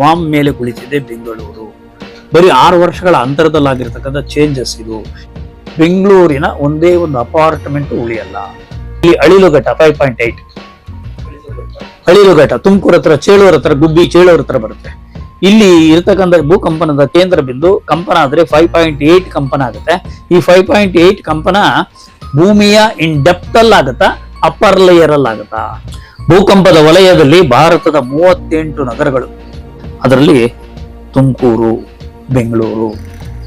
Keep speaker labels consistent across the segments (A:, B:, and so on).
A: Bomb ಮೇಲೆ ಕುಳಿತಿದೆ ಬೆಂಗಳೂರು. ಬರೀ ಆರು ವರ್ಷಗಳ ಅಂತರದಲ್ಲಾಗಿರ್ತಕ್ಕಂಥ ಚೇಂಜಸ್ ಇದು. ಬೆಂಗಳೂರಿನ ಒಂದೇ ಒಂದು ಅಪಾರ್ಟ್ಮೆಂಟ್ ಉಳಿಯಲ್ಲ. ಇಲ್ಲಿ Alilughatta five point eight Alilughatta Tumakuru ಹತ್ರ, ಚೇಳೂರ ಹತ್ರ, ಗುಬ್ಬಿ, ಚೇಳೂರ ಹತ್ರ ಬರುತ್ತೆ. ಇಲ್ಲಿ ಇರತಕ್ಕಂಥ ಭೂಕಂಪನದ ಕೇಂದ್ರ ಬಿಂದು ಕಂಪನ ಆದ್ರೆ ಫೈವ್ ಪಾಯಿಂಟ್ ಏಟ್ ಕಂಪನ ಆಗುತ್ತೆ. ಈ ಫೈವ್ ಪಾಯಿಂಟ್ ಏಟ್ ಕಂಪನ ಭೂಮಿಯ ಇನ್ ಡೆಪ್ತ್ ಆಗುತ್ತಾ ಅಪ್ಪರ್ ಲೇಯರ್ ಆಗುತ್ತಾ ಭೂಕಂಪದ ವಲಯದಲ್ಲಿ ಭಾರತದ ಮೂವತ್ತೆಂಟು ನಗರಗಳು. ಅದರಲ್ಲಿ ತುಮಕೂರು, ಬೆಂಗಳೂರು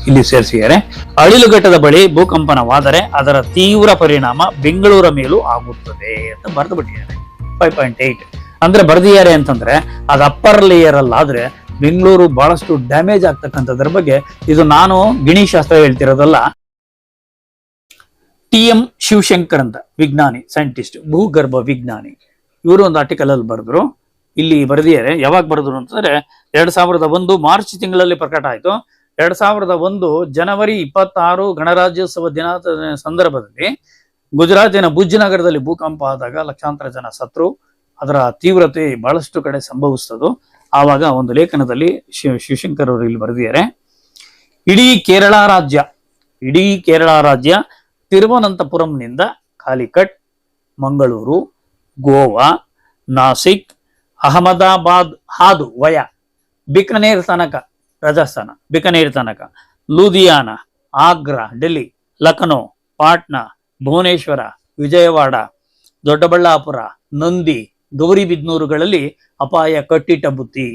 A: ಇಲ್ಲಿ ಸೇರಿಸಿದ್ದಾರೆ. ಅಳಿಲುಘಟ್ಟದ ಬಳಿ ಭೂಕಂಪನವಾದರೆ ಅದರ ತೀವ್ರ ಪರಿಣಾಮ ಬೆಂಗಳೂರ ಮೇಲೂ ಆಗುತ್ತದೆ ಅಂತ ಬರೆದು ಬಿಟ್ಟಿದ್ದಾರೆ. ಫೈವ್ ಪಾಯಿಂಟ್ ಏಟ್ ಅಂದ್ರೆ ಬರೆದಿದ್ದಾರೆ ಅಂತಂದ್ರೆ ಅದು ಅಪ್ಪರ್ ಲೇಯರ್ ಅಲ್ಲಾದ್ರೆ ಬೆಂಗಳೂರು ಬಹಳಷ್ಟು ಡ್ಯಾಮೇಜ್ ಆಗ್ತಕ್ಕಂಥದ್ರ ಬಗ್ಗೆ ಇದು ನಾನು ಗಿಣಿ ಶಾಸ್ತ್ರ ಹೇಳ್ತಿರೋದಲ್ಲ. ಟಿ ಎಂ ಶಿವಶಂಕರ್ ಅಂತ ವಿಜ್ಞಾನಿ ಸೈಂಟಿಸ್ಟ್ ಭೂಗರ್ಭ ವಿಜ್ಞಾನಿ. ಇವರು ಒಂದು ಆರ್ಟಿಕಲ್ ಅಲ್ಲಿ ಬರೆದ್ರು. ಇಲ್ಲಿ ಬರೆದಿದ್ದಾರೆ. ಯಾವಾಗ ಬರೆದ್ರು ಅಂತಂದ್ರೆ ಎರಡ್ ಸಾವಿರದ ಒಂದು ಮಾರ್ಚ್ ತಿಂಗಳಲ್ಲಿ ಪ್ರಕಟ ಆಯ್ತು. ಎರಡ್ ಸಾವಿರದ ಒಂದು ಜನವರಿ ಇಪ್ಪತ್ತಾರು ಗಣರಾಜ್ಯೋತ್ಸವ ದಿನದ ಸಂದರ್ಭದಲ್ಲಿ ಗುಜರಾತಿನ ಭುಜ್ ನಗರದಲ್ಲಿ ಭೂಕಂಪ ಆದಾಗ ಲಕ್ಷಾಂತರ ಜನ ಸತ್ರು ಅದರ ತೀವ್ರತೆ ಬಹಳಷ್ಟು ಕಡೆ ಸಂಭವಿಸ್ತದು ಆವಾಗ ಒಂದು ಲೇಖನದಲ್ಲಿ ಶಿವ ಶಿವಶಂಕರ್ ಅವರು ಇಲ್ಲಿ ಬರೆದಿದ್ದಾರೆ. ಇಡೀ ಕೇರಳ ರಾಜ್ಯ, ಇಡೀ ಕೇರಳ ರಾಜ್ಯ ತಿರುವನಂತಪುರಂನಿಂದ ಕಾಲಿಕಟ್ ಮಂಗಳೂರು, ಗೋವಾ, ನಾಸಿಕ್ ಅಹಮದಾಬಾದ್ ಹಾದು ವಯ. ಬಿಕನೇರ್ ತನಕ, ರಾಜಸ್ಥಾನ. ಬಿಕನೇರ್ ತನಕ. ಲೂಧಿಯಾನ, ಆಗ್ರಾ, ಡೆಲ್ಲಿ, ಲಖನೌ, ಪಾಟ್ನಾ, ಭುವನೇಶ್ವರ, ವಿಜಯವಾಡ, ದೊಡ್ಡಬಳ್ಳಾಪುರ, ನಂದಿ, ಗೌರಿಬಿದ್ನೂರುಗಳಲ್ಲಿ ಅಪಾಯ ಕಟ್ಟಿಟ್ಟ ಬುತ್ತಿ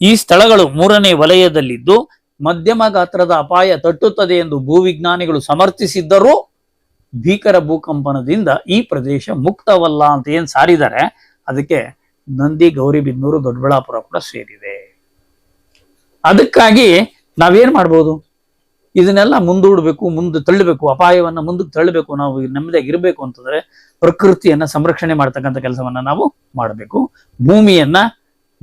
A: ಈ ಸ್ಥಳಗಳು ಮೂರನೇ ವಲಯದಲ್ಲಿದ್ದು ಮಧ್ಯಮ ಗಾತ್ರದ ಅಪಾಯ ತಟ್ಟುತ್ತದೆ ಎಂದು ಭೂವಿಜ್ಞಾನಿಗಳು ಸಮರ್ಥಿಸಿದ್ದರೂ ಭೀಕರ ಭೂಕಂಪನದಿಂದ ಈ ಪ್ರದೇಶ ಮುಕ್ತವಲ್ಲ ಅಂತ ಏನ್ ಸಾರಿದ್ದಾರೆ, ಅದಕ್ಕೆ ನಂದಿ ಗೌರಿಬಿದ್ನೂರು ದೊಡ್ಡಬಳ್ಳಾಪುರ ಕೂಡ ಸೇರಿದೆ ಅದಕ್ಕಾಗಿ ನಾವೇನ್ ಮಾಡ್ಬೋದು? ಇದನ್ನೆಲ್ಲ ಮುಂದೂಡಬೇಕು, ಮುಂದೆ ತಳ್ಳಬೇಕು, ಅಪಾಯವನ್ನ ಮುಂದಕ್ಕೆ ತಳ್ಳಬೇಕು, ನಾವು ನೆಮ್ಮದಿಯಾಗಿ ಇರಬೇಕು ಅಂತಂದ್ರೆ ಪ್ರಕೃತಿಯನ್ನ ಸಂರಕ್ಷಣೆ ಮಾಡ್ತಕ್ಕಂಥ ಕೆಲಸವನ್ನ ನಾವು ಮಾಡಬೇಕು. ಭೂಮಿಯನ್ನ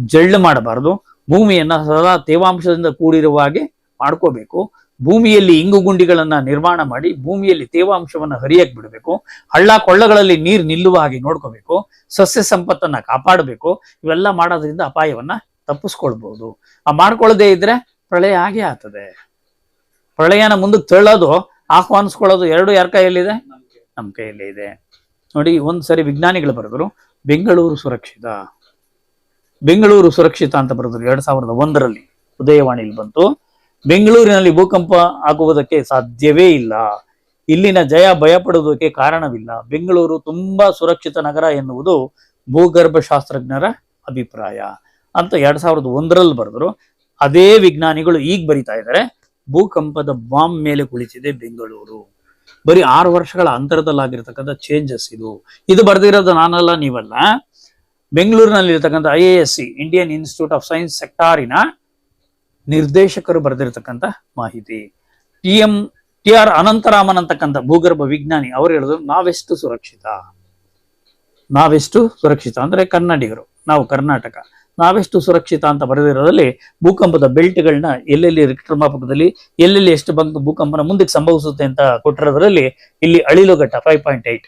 A: ಜಳ್ಳು ಮಾಡಬಾರದು. ಭೂಮಿಯನ್ನ ಸದಾ ತೇವಾಂಶದಿಂದ ಕೂಡಿರುವ ಹಾಗೆ ಮಾಡ್ಕೋಬೇಕು. ಭೂಮಿಯಲ್ಲಿ ಇಂಗು ಗುಂಡಿಗಳನ್ನ ನಿರ್ಮಾಣ ಮಾಡಿ ಭೂಮಿಯಲ್ಲಿ ತೇವಾಂಶವನ್ನು ಹರಿಯಕ್ ಬಿಡಬೇಕು. ಹಳ್ಳ ಕೊಳ್ಳಗಳಲ್ಲಿ ನೀರು ನಿಲ್ಲುವ ಹಾಗೆ ನೋಡ್ಕೋಬೇಕು. ಸಸ್ಯ ಸಂಪತ್ತನ್ನ ಕಾಪಾಡಬೇಕು. ಇವೆಲ್ಲ ಮಾಡೋದ್ರಿಂದ ಅಪಾಯವನ್ನ ತಪ್ಪಿಸ್ಕೊಳ್ಬಹುದು ಆ ಮಾಡ್ಕೊಳ್ಳದೆ ಇದ್ರೆ ಪ್ರಳಯ ಆಗೇ ಆಗ್ತದೆ ಪ್ರಳಯನ ಮುಂದಕ್ಕೆ ತಳ್ಳೋದು, ಆಹ್ವಾನಿಸ್ಕೊಳ್ಳೋದು ಎರಡು ಯಾರ ಕೈಯಲ್ಲಿದೆ? ನಮ್ಮ ಕೈಯಲ್ಲಿ ಇದೆ ನೋಡಿ ಒಂದ್ ಸರಿ ವಿಜ್ಞಾನಿಗಳು ಬರೆದ್ರು, ಬೆಂಗಳೂರು ಸುರಕ್ಷಿತ. ಬೆಂಗಳೂರು ಸುರಕ್ಷಿತ ಅಂತ ಬರೆದ್ರು ಎರಡ್ ಸಾವಿರದ ಒಂದರಲ್ಲಿ. ಉದಯವಾಣಿಲಿ ಬಂತು. ಬೆಂಗಳೂರಿನಲ್ಲಿ ಭೂಕಂಪ ಆಗುವುದಕ್ಕೆ ಸಾಧ್ಯವೇ ಇಲ್ಲ. ಇಲ್ಲಿನ ಜಯ ಭಯಪಡುವುದಕ್ಕೆ ಕಾರಣವಿಲ್ಲ. ಬೆಂಗಳೂರು ತುಂಬಾ ಸುರಕ್ಷಿತ ನಗರ ಎನ್ನುವುದು ಭೂಗರ್ಭ ಶಾಸ್ತ್ರಜ್ಞರ ಅಭಿಪ್ರಾಯ. ಅಂತ ಎರಡ್ ಸಾವಿರದ ಒಂದರಲ್ಲಿ ಬರೆದ್ರು. ಅದೇ ವಿಜ್ಞಾನಿಗಳು ಈಗ ಬರಿತಾ ಇದ್ದಾರೆ. ಭೂಕಂಪದ ಬಾಂಬ್ ಮೇಲೆ ಕುಳಿತಿದೆ ಬೆಂಗಳೂರು. ಬರೀ ಆರು ವರ್ಷಗಳ ಅಂತರದಲ್ಲಾಗಿರ್ತಕ್ಕಂಥ ಚೇಂಜಸ್ ಇದು. ಇದು ಬರೆದಿರೋದು ನಾನಲ್ಲ, ನೀವಲ್ಲ. ಬೆಂಗಳೂರಿನಲ್ಲಿ ಇರ್ತಕ್ಕಂಥ I A S C Indian Institute of Science ಸೆಕ್ಟಾರಿನ ನಿರ್ದೇಶಕರು ಬರೆದಿರತಕ್ಕಂತ ಮಾಹಿತಿ. T M T R Anantharaman ಅಂತಕ್ಕಂಥ ಭೂಗರ್ಭ ವಿಜ್ಞಾನಿ, ಅವರು ಹೇಳಿದ್ರು ನಾವೆಷ್ಟು ಸುರಕ್ಷಿತ? ನಾವೆಷ್ಟು ಸುರಕ್ಷಿತ? ಅಂದ್ರೆ ಕನ್ನಡಿಗರು, ನಾವು ಕರ್ನಾಟಕ. ನಾವೆಷ್ಟು ಸುರಕ್ಷಿತ ಅಂತ ಬರೆದಿರೋದ್ರಲ್ಲಿ ಭೂಕಂಪದ ಬೆಲ್ಟ್ಗಳನ್ನ ಎಲ್ಲೆಲ್ಲಿ ರಿಕ್ಟರ್ ಮಾಪಕದಲ್ಲಿ ಎಲ್ಲೆಲ್ಲಿ ಎಷ್ಟು ಬಂದು ಭೂಕಂಪನ ಮುಂದಕ್ಕೆ ಸಂಭವಿಸುತ್ತೆ ಅಂತ ಕೊಟ್ಟಿರೋದ್ರಲ್ಲಿ ಇಲ್ಲಿ Alilughatta five point eight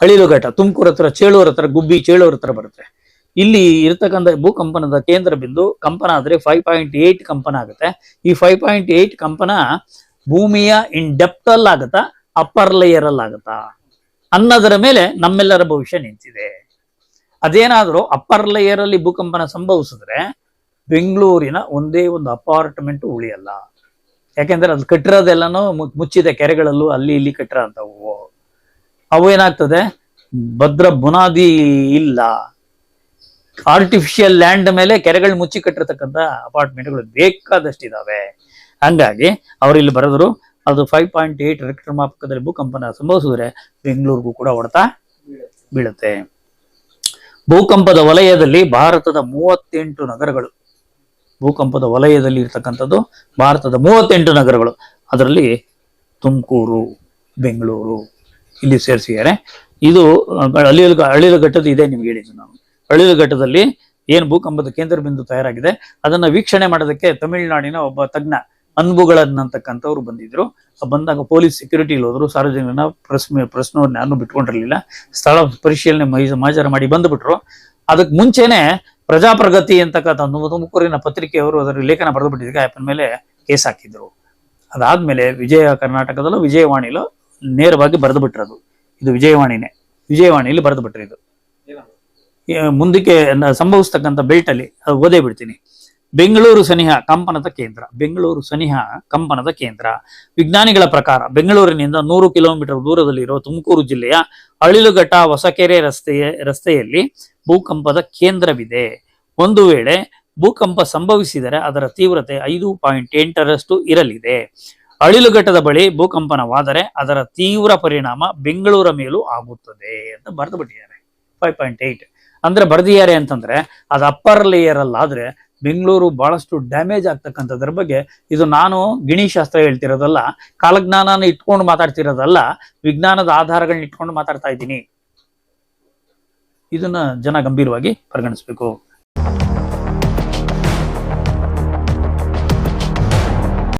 A: Alilughatta Tumakuru ಹತ್ರ, ಚೇಳೂರ್ ಹತ್ರ, ಗುಬ್ಬಿ, ಚೇಳೂರ್ ಹತ್ರ ಬರುತ್ತೆ. ಇಲ್ಲಿ ಇರತಕ್ಕಂಥ ಭೂಕಂಪನದ ಕೇಂದ್ರ ಬಿಂದು ಕಂಪನ ಆದ್ರೆ ಫೈವ್ ಪಾಯಿಂಟ್ ಏಟ್ ಕಂಪನ ಆಗುತ್ತೆ. ಈ ಫೈವ್ ಪಾಯಿಂಟ್ ಏಟ್ ಕಂಪನ ಭೂಮಿಯ ಇನ್ ಡೆಪ್ತ್ ಆಗುತ್ತಾ ಅಪ್ಪರ್ ಲೇಯರ್ ಅಲ್ಲಿ ಆಗುತ್ತಾ ಅನ್ನೋದರ ಮೇಲೆ ನಮ್ಮೆಲ್ಲರ ಭವಿಷ್ಯ ನಿಂತಿದೆ. ಅದೇನಾದ್ರೂ ಅಪ್ಪರ್ ಲೇಯರ್ ಅಲ್ಲಿ ಭೂಕಂಪನ ಸಂಭವಿಸಿದ್ರೆ ಬೆಂಗಳೂರಿನ ಒಂದೇ ಒಂದು ಅಪಾರ್ಟ್ಮೆಂಟ್ ಉಳಿಯಲ್ಲ. ಯಾಕೆಂದ್ರೆ ಅದು ಕಟ್ಟಿರೋದೆಲ್ಲನೂ ಮುಚ್ಚಿದ ಕೆರೆಗಳಲ್ಲೂ ಅಲ್ಲಿ ಇಲ್ಲಿ ಕಟ್ಟಿರೋ ಅಂತವು ಅವು ಏನಾಗ್ತದೆ? ಭದ್ರ ಬುನಾದಿ ಇಲ್ಲ. ಆರ್ಟಿಫಿಷಿಯಲ್ ಲ್ಯಾಂಡ್ ಮೇಲೆ ಕೆರೆಗಳು ಮುಚ್ಚಿ ಕಟ್ಟಿರ್ತಕ್ಕಂಥ ಅಪಾರ್ಟ್ಮೆಂಟ್ಗಳು ಬೇಕಾದಷ್ಟಿದಾವೆ. ಹಂಗಾಗಿ ಅವ್ರು ಇಲ್ಲಿ ಬರೆದ್ರು, ಅದು ಫೈವ್ ಪಾಯಿಂಟ್ ಏಟ್ ರೆಕ್ಟರ್ ಮಾಪಕದಲ್ಲಿ ಭೂಕಂಪನ ಸಂಭವಿಸಿದ್ರೆ ಬೆಂಗಳೂರಿಗೂ ಕೂಡ ಹೊಡೆತ ಬೀಳುತ್ತೆ. ಭೂಕಂಪದ ವಲಯದಲ್ಲಿ ಭಾರತದ ಮೂವತ್ತೆಂಟು ನಗರಗಳು. ಭೂಕಂಪದ ವಲಯದಲ್ಲಿ ಇರ್ತಕ್ಕಂಥದ್ದು ಭಾರತದ ಮೂವತ್ತೆಂಟು ನಗರಗಳು. ಅದರಲ್ಲಿ ತುಮಕೂರು, ಬೆಂಗಳೂರು ಇಲ್ಲಿ ಸೇರಿಸಿದ್ದಾರೆ. ಇದು ಅಳಿಲು ಅಳಿಲು ಘಟ್ಟದ ಇದೆ ನಿಮ್ಗೆ ಹೇಳಿದ್ದು ನಾನು. ಅಳಿಲು ಘಟ್ಟದಲ್ಲಿ ಏನು ಭೂಕಂಪದ ಕೇಂದ್ರ ಬಿಂದು ತಯಾರಾಗಿದೆ, ಅದನ್ನ ವೀಕ್ಷಣೆ ಮಾಡೋದಕ್ಕೆ ತಮಿಳುನಾಡಿನ ಒಬ್ಬ ತಜ್ಞ ಅನ್ಬುಗಳನ್ನಂತಕ್ಕಂಥವ್ರು ಬಂದಿದ್ರು. ಆ ಬಂದಾಗ ಪೊಲೀಸ್ ಸೆಕ್ಯೂರಿಟಿ ಹೋದ್ರು ಸಾರ್ವಜನಿಕನ ಪ್ರಶ್ನೆ ಪ್ರಶ್ನವ್ರನ್ನ ಯಾರನ್ನೂ ಬಿಟ್ಕೊಂಡಿರ್ಲಿಲ್ಲ. ಸ್ಥಳ ಪರಿಶೀಲನೆ ಮಾಜಾರ ಮಾಡಿ ಬಂದ್ಬಿಟ್ರು. ಅದಕ್ಕೆ ಮುಂಚೆನೆ ಪ್ರಜಾಪ್ರಗತಿ ಅಂತಕ್ಕಂಥ ತುಮಕೂರಿನ ಪತ್ರಿಕೆಯವರು ಅದರ ಲೇಖನ ಬರೆದು ಬಿಟ್ಟಿದ್ದಕ್ಕೆ ಆಪನ್ ಮೇಲೆ ಕೇಸ್ ಹಾಕಿದ್ರು. ಅದಾದ್ಮೇಲೆ ವಿಜಯ ಕರ್ನಾಟಕದಲ್ಲೂ ವಿಜಯವಾಣಿಲೂ ನೇರವಾಗಿ ಬರೆದು ಇದು ವಿಜಯವಾಣಿನೇ. ವಿಜಯವಾಣಿಲಿ ಬರೆದು ಇದು. ಮುಂದಕ್ಕೆ ಸಂಭವಿಸ್ತಕ್ಕಂಥ ಬೆಲ್ಟ್ ಅಲ್ಲಿ ಅದು ಓದೇ ಬಿಡ್ತೀನಿ. ಬೆಂಗಳೂರು ಸನಿಹ ಕಂಪನದ ಕೇಂದ್ರ, ಬೆಂಗಳೂರು ಸನಿಹ ಕಂಪನದ ಕೇಂದ್ರ. ವಿಜ್ಞಾನಿಗಳ ಪ್ರಕಾರ ಬೆಂಗಳೂರಿನಿಂದ ನೂರು ಕಿಲೋಮೀಟರ್ ದೂರದಲ್ಲಿರುವ ತುಮಕೂರು ಜಿಲ್ಲೆಯ ಅಳಿಲುಘಟ್ಟ ಹೊಸಕೆರೆ ರಸ್ತೆಯ, ರಸ್ತೆಯಲ್ಲಿ ಭೂಕಂಪದ ಕೇಂದ್ರವಿದೆ. ಒಂದು ವೇಳೆ ಭೂಕಂಪ ಸಂಭವಿಸಿದರೆ ಅದರ ತೀವ್ರತೆ ಐದು ಪಾಯಿಂಟ್ ಎಂಟರಷ್ಟು ಇರಲಿದೆ. ಅಳಿಲುಘಟ್ಟದ ಬಳಿ ಭೂಕಂಪನವಾದರೆ ಅದರ ತೀವ್ರ ಪರಿಣಾಮ ಬೆಂಗಳೂರ ಮೇಲೂ ಆಗುತ್ತದೆ ಅಂತ ಬರೆದು ಬಿಟ್ಟಿದ್ದಾರೆ. ಫೈವ್ ಪಾಯಿಂಟ್ ಏಟ್ ಅಂದ್ರೆ ಬರ್ದಿದ್ದಾರೆ ಅಂತಂದ್ರೆ ಅದು ಅಪ್ಪರ್ ಲೇಯರ್ ಅಲ್ಲ ಆದ್ರೆ ಬೆಂಗಳೂರು ಬಹಳಷ್ಟು ಡ್ಯಾಮೇಜ್ ಆಗ್ತಕ್ಕಂಥದ್ರ ಬಗ್ಗೆ ಇದು ನಾನು ಗಿಣಿಶಾಸ್ತ್ರ ಹೇಳ್ತಿರೋದಲ್ಲ, ಕಾಲಜ್ಞಾನನ ಇಟ್ಕೊಂಡು ಮಾತಾಡ್ತಿರೋದಲ್ಲ, ವಿಜ್ಞಾನದ ಆಧಾರಗಳನ್ನ ಇಟ್ಕೊಂಡು ಮಾತಾಡ್ತಾ ಇದ್ದೀನಿ. ಇದನ್ನ ಜನ ಗಂಭೀರವಾಗಿ ಪರಿಗಣಿಸ್ಬೇಕು.